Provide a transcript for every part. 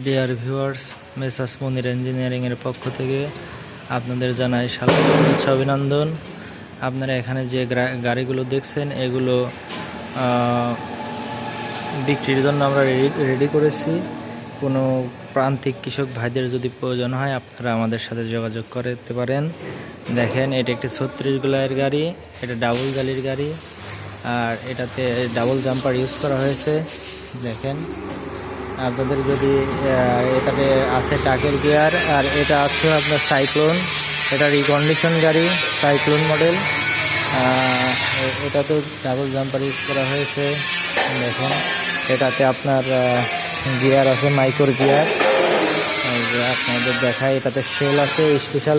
Dear viewers Messrs মনির ইঞ্জিনিয়ারিংয়ের পক্ষ থেকে আপনাদের জানাই স্বাগত, শুভেচ্ছা, অভিনন্দন। আপনারা এখানে যে গাড়িগুলো দেখছেন, এগুলো বিক্রির জন্য আমরা রেডি করেছি। কোনো প্রান্তিক কৃষক ভাইদের যদি প্রয়োজন হয়, আপনারা আমাদের সাথে যোগাযোগ করতে পারেন। দেখেন, এটা একটি ছত্রিশ গোলায়ের গাড়ি, এটা ডাবল জালির গাড়ি, আর এটাতে ডাবল জাম্পার ইউজ করা হয়েছে। দেখেন আপনাদের যদি এটাতে আছে টাকের গিয়ার আর এটা আছে আপনার সাইক্লোন এটা রিকন্ডিশন গাড়ি সাইক্লোন মডেল এটাতে ডাবল জাম্পার ইউজ করা হয়েছে। দেখুন, এটাতে আপনার গিয়ার আছে মাইক্রোর গিয়ার আপনাদের দেখায় এটাতে শেল আছে স্পেশাল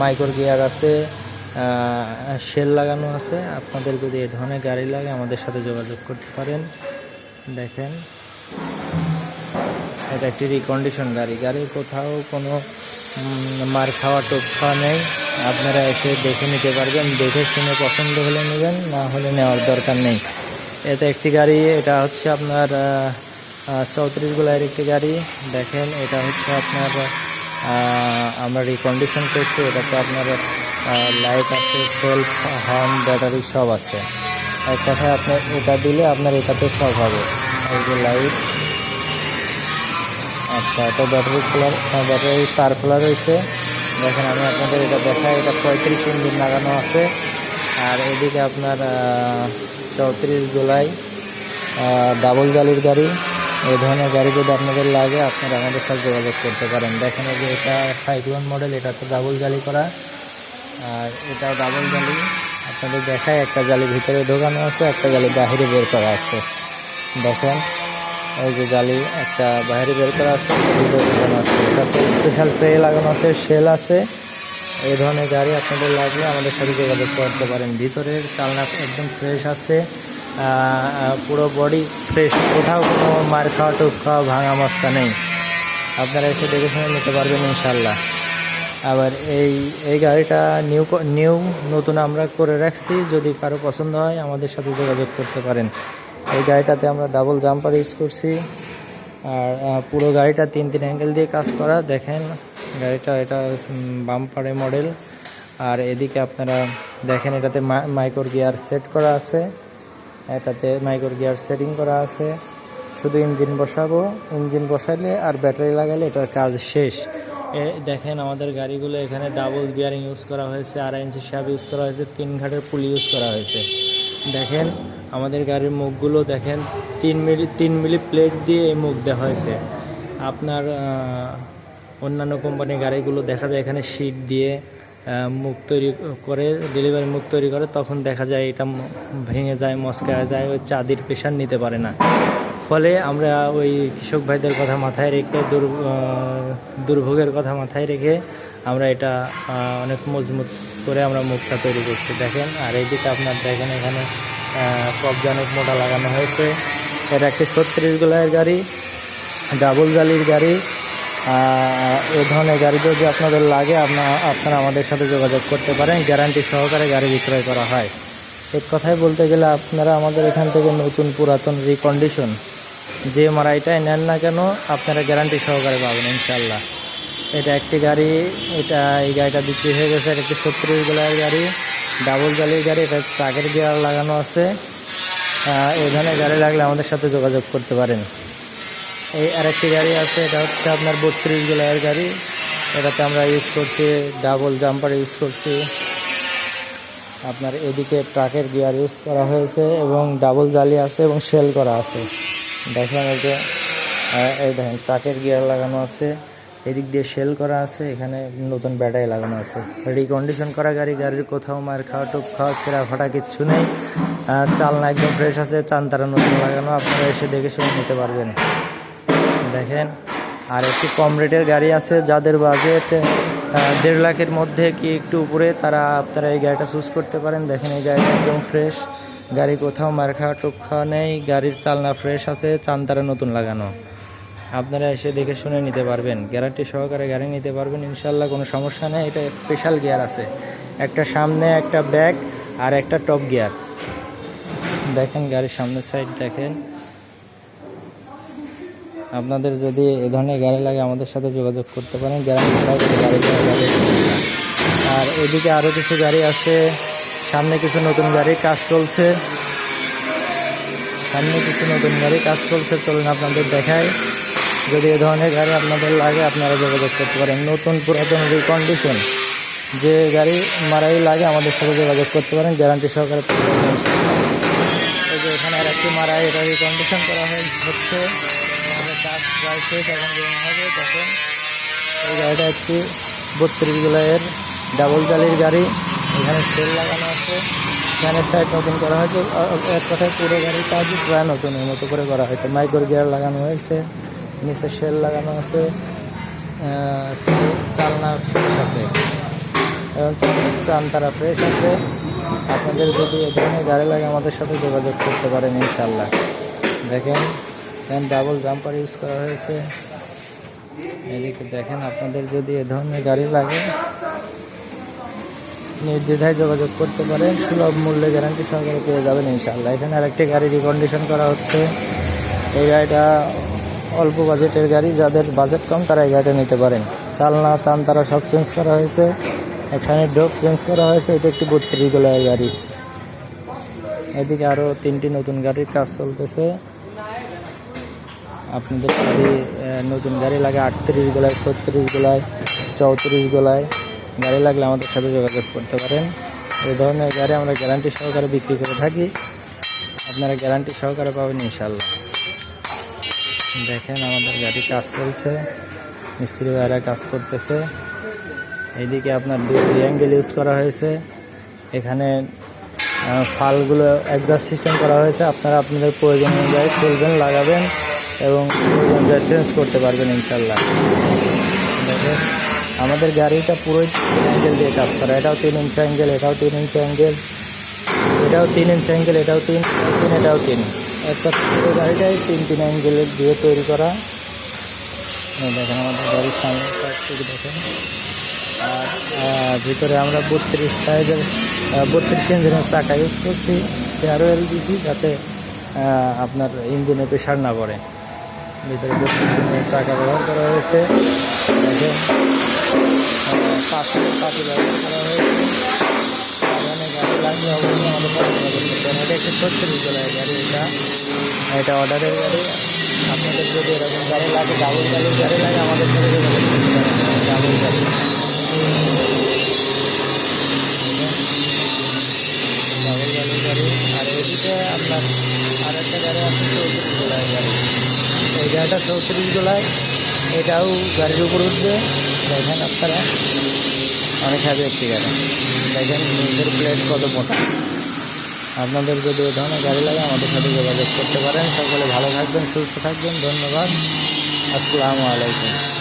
মাইক্রোর গিয়ার আছে। শেল লাগানো আছে। আপনাদের যদি এ ধরনের গাড়ি লাগে, আমাদের সাথে যোগাযোগ করতে পারেন। দেখেন। এটা একটি রিকন্ডিশন গাড়ি। গাড়ির কোথাও কোনো মার খাওয়া টোপ খাওয়া নেই। আপনারা এসে দেখে নিতে পারবেন, দেখে শুনে পছন্দ হলে নেবেন, না হলে নেওয়ার দরকার নেই। এটা একটি গাড়ি, এটা হচ্ছে আপনার চৌত্রিশ গোলায়ের একটি গাড়ি। দেখেন, এটা হচ্ছে আপনার আমরা রিকন্ডিশন করছি এটাতে আপনার লাইট আছে সেলফ হর্ন ব্যাটারি সব আছে। এক কথায় আপনার এটা দিলে আপনার এটাতে সব হবে। এই যে লাইট আচ্ছা এটা ব্যাটারি খোলার ব্যাটারি তার খোলা রয়েছে। দেখেন, আমি আপনাদের এটা দেখাই, এটা পঁয়ত্রিশ ইঞ্জিন লাগানো আছে। আর এদিকে আপনার চৌত্রিশ জুলাই ডাবল জালির গাড়ি। এই ধরনের গাড়ি যদি আপনাদের লাগে, আপনারা আমাদের সাথে যোগাযোগ করতে পারেন। দেখেন যে এটা সাইক্লোন মডেল এটা তো ডাবল জালি করা। আর এটা ডাবল জালি আপনাদের দেখায় একটা জালি ভিতরে ঢোকানো আছে, একটা জালি বাহিরে বের করা আছে। দেখেন এই যে জালি একটা বাইরে বের করা আছে স্পেশাল ট্রে লাগানো আছে শেল আছে। এই ধরনের গাড়ি আপনাদের লাগলে আমাদের সাথে যোগাযোগ করতে পারেন। ভিতরের চালনা একদম ফ্রেশ আছে। পুরো বডি ফ্রেশ কোথাও কোনো মার খাওয়া টুক খাওয়া ভাঙা মস্কা নেই। আপনারা এসে দেখে শুনে নিতে পারবেন ইনশাল্লাহ আবার এই এই গাড়িটা নিউ নিউ নতুন আমরা করে রাখছি। যদি কারও পছন্দ হয়, আমাদের সাথে যোগাযোগ করতে পারেন। এই গাড়িটাতে আমরা ডাবল জাম্পার ইউজ করছি। আর পুরো গাড়িটা তিন তিন অ্যাঙ্গেল দিয়ে কাজ করা। দেখেন, গাড়িটা, এটা বাম্পারে মডেল আর এদিকে আপনারা দেখেন, এটাতে মাইক্রোর গিয়ার সেট করা আছে। এটাতে মাইক্রোর গিয়ার সেটিং করা আছে। শুধু ইঞ্জিন বসাবো। ইঞ্জিন বসালে আর ব্যাটারি লাগালে এটার কাজ শেষ। এ, দেখেন, আমাদের গাড়িগুলো এখানে ডাবল বিয়ারিং ইউজ করা হয়েছে। আড়াই ইঞ্চি শ্যাপ ইউজ করা হয়েছে। তিন ঘাটের পুলি ইউজ করা হয়েছে। দেখেন আমাদের গাড়ির মুখগুলো দেখেন, তিন মিলি তিন মিলি প্লেট দিয়ে এই মুখ দেওয়া হয়েছে। আপনার অন্যান্য কোম্পানির গাড়িগুলো দেখা যায় এখানে শীট দিয়ে মুখ তৈরি করে ডেলিভারি মুখ তৈরি করে, তখন দেখা যায় এটা ভেঙে যায় মস্কা যায়, ওই চাঁদির প্রেশার নিতে পারে না। ফলে আমরা ওই কৃষক ভাইদের কথা মাথায় রেখে, দুর দুর্ভোগের কথা মাথায় রেখে আমরা এটা অনেক মজবুত করে আমরা মুখটা তৈরি করছি। দেখেন, আর এইদিকে আপনার দেখেন এখানে কবজা মোটা লাগানো হয়েছে। এটা একটি ছত্রিশ গোলায়ের গাড়ি, ডাবল জালির গাড়ি। এই ধরনের গাড়ি যদি আপনাদের লাগে আপনার আপনারা আমাদের সাথে যোগাযোগ করতে পারেন। গ্যারান্টি সহকারে গাড়ি বিক্রয় করা হয়। এক কথায় বলতে গেলে আপনারা আমাদের এখান থেকে নতুন পুরাতন রিকন্ডিশন যে মারাইটাই নেন না কেন, আপনারা গ্যারান্টি সহকারে পাবেন ইনশাল্লাহ এটা একটি গাড়ি, এটা, এই গাড়িটা বিক্রি হয়ে গেছে, এটা একটি ছত্রিশ গোলায়ের গাড়ি। ডাবল জালির গাড়ি, এটা ট্রাকের গিয়ার লাগানো আছে। এই ধরনের গাড়ি লাগলে আমাদের সাথে যোগাযোগ করতে পারেন। এই আরেকটি গাড়ি আছে, এটা হচ্ছে আপনার বত্রিশ গোলায়ের গাড়ি। এটাতে আমরা ইউজ করছি ডাবল জাম্পার ইউজ করছি। আপনার এদিকে ট্রাকের গিয়ার ইউজ করা হয়েছে এবং ডাবল জালি আছে এবং সেল করা আছে। দেখেন এই যে এই দেখেন ট্রাকের গিয়ার লাগানো আছে। এদিক দিয়ে সেল করা আছে, এখানে নতুন ব্যাটারি লাগানো আছে। রিকন্ডিশন করা গাড়ি, গাড়ির কোথাও মার খাওয়া, টুপ খাওয়া, সেরা ফাটা কিচ্ছু নেই। চালনা একদম ফ্রেশ আছে, চান্তারা নতুন লাগানো, আপনারা এসে দেখে শুনে নিতে পারবেন। দেখেন, আর একটি কম রেটের গাড়ি আছে, যাদের বাজেট দেড় লাখের মধ্যে কি একটু উপরে, তারা, আপনারা এই গাড়িটা চুজ করতে পারেন। দেখেন, এই গাড়িটা একদম ফ্রেশ গাড়ি কোথাও মার খাওয়া টুক খাওয়া নেই, গাড়ির চালনা ফ্রেশ আছে, চান্তারা নতুন লাগানো। আপনারা এসে দেখে শুনে নিতে পারবেন। গ্যারান্টি সহকারে গাড়ি নিতে পারবেন ইনশাল্লাহ কোনো সমস্যা নেই। এটা স্পেশাল গিয়ার আছে। একটা সামনে একটা ব্যাক আর একটা টপ গিয়ার দেখেন গাড়ির সামনের সাইড দেখেন। আপনাদের যদি এ ধরনের গাড়ি লাগে আমাদের সাথে যোগাযোগ করতে পারেন। গ্যারান্টি সহকারে গাড়ি দেওয়া আর এদিকে আরও কিছু গাড়ি আছে। সামনে কিছু নতুন গাড়ির কাজ চলছে। সামনে কিছু নতুন গাড়ি কাজ চলছে। চলুন আপনাদের দেখায় যদি এ ধরনের গাড়ি আপনাদের লাগে, আপনারা যোগাযোগ করতে পারেন। নতুন পুরাতন রিকন্ডিশন যে গাড়ি মারাই লাগে, আমাদের সাথে যোগাযোগ করতে পারেন। গ্যারান্টি সহকারে যে এখানে আর একটি মারাই, এটা রিকন্ডিশন করা হচ্ছে কাজ প্রায় হবে তখন এই গাড়িটা একটি বত্রিশ গোলাইয়ের ডাবল জালির গাড়ি। এখানে সেল লাগানো আছে। এখানে সাইড নতুন করা হয়েছে। এক কথায় পুরো গাড়ির কাজই প্রায় নতুনের মতো করে করা হয়েছে। মাইক্রো গিয়ার লাগানো হয়েছে। নিচে শেল লাগানো আছে চাল- চালনা ফ্রেশ আছে। এবং চান তারা ফ্রেশ আছে। আপনাদের যদি এ ধরনের গাড়ি লাগে আমাদের সাথে যোগাযোগ করতে পারেন ইনশাল্লাহ দেখেন, দেন ডাবল জাম্পার ইউজ করা হয়েছে। এদিকে দেখেন, আপনাদের যদি এ ধরনের গাড়ি লাগে, নির্দ্বিধায় যোগাযোগ করতে পারেন। সুলভ মূল্যে গ্যারান্টি সহকারে পেয়ে যাবেন ইনশাল্লাহ এখানে আরেকটি গাড়ি রিকন্ডিশন করা হচ্ছে। এই গাড়িটা অল্প বাজেটের গাড়ি, যাদের বাজেট কম, তারা এই গাড়িটা নিতে পারেন। চালনা চান তারা সব চেঞ্জ করা হয়েছে। এখানে ডোপ চেঞ্জ করা হয়েছে। এটা একটি বত্রিশ গোলায় গাড়ি। এদিকে আরও তিনটি নতুন গাড়ির কাজ চলতেছে। আপনাদের যদি নতুন গাড়ি লাগে আটত্রিশ গোলায়, ছত্রিশ গোলায়, চৌত্রিশ গোলায়। গাড়ি লাগলে আমাদের সাথে যোগাযোগ করতে পারেন। এই ধরনের গাড়ি আমরা গ্যারান্টি সহকারে বিক্রি করে থাকি। আপনারা গ্যারান্টি সহকারে পাবেন ইনশাল্লাহ দেখেন আমাদের গাড়ি কাজ চলছে। মিস্ত্রি ভাইরা কাজ করতেছে। এইদিকে আপনার দুই অ্যাঙ্গেল ইউজ করা হয়েছে। এখানে ফালগুলো অ্যাডজাস্ট সিস্টেম করা হয়েছে। আপনারা আপনাদের প্রয়োজন অনুযায়ী খুলবেন, লাগাবেন এবং চেঞ্জ করতে পারবেন ইনশাল্লাহ দেখেন, আমাদের গাড়িটা পুরোই অ্যাঙ্গেল দিয়ে কাজ করা। এটাও তিন ইঞ্চ অ্যাঙ্গেল এটাও তিন ইঞ্চ অ্যাঙ্গেল এটাও তিন ইঞ্চ অ্যাঙ্গেল এটাও তিন তিন, এটাও তিন। একটা পুরো গাড়িটাই তিন তিন অ্যাঙ্গেলের দিয়ে তৈরি করা। দেখেন আমাদের গাড়ির সামনে থেকে দেখেন। আর ভিতরে আমরা বত্রিশ সাইজের বত্রিশ ইঞ্জিনের চাকা ইউজ করছি। তেরো এলবিজি যাতে আপনার ইঞ্জিনে প্রেশার না পড়ে। ভিতরে বত্রিশ ইঞ্জিনের চাকা ব্যবহার করা হয়েছে। দেখেন পাশে ব্যবহার করা হয়েছে। লাগলে অবশ্যই আমাদের যোগাযোগ এটা একটি ছত্রিশ জেলার গাড়ি এটা এটা অর্ডারের গাড়ি আপনাদের যদি এরকম গাড়ি লাগে ডাবল গাড়ির গাড়ি লাগে আমাদের সাথে ডাবল গাড়ি ডাবল গাড়ির গাড়ি আর এদিকে আপনার আর একটা গাড়ি আছে চৌত্রিশ জেলার গাড়ি এই গাড়িটা চৌত্রিশ জেলায় এটাও গাড়ির উপর উঠবে দেখেন আপনারা অনেক হ্যাপি একটি গাড়ি দেখেন, নিজের প্লেট কত মোটা। আপনাদের যদি এ ধরনের গাড়ি লাগে, আমাদের সাথে যোগাযোগ করতে পারেন। সকলে ভালো থাকবেন, সুস্থ থাকবেন। ধন্যবাদ। আসসালামু আলাইকুম।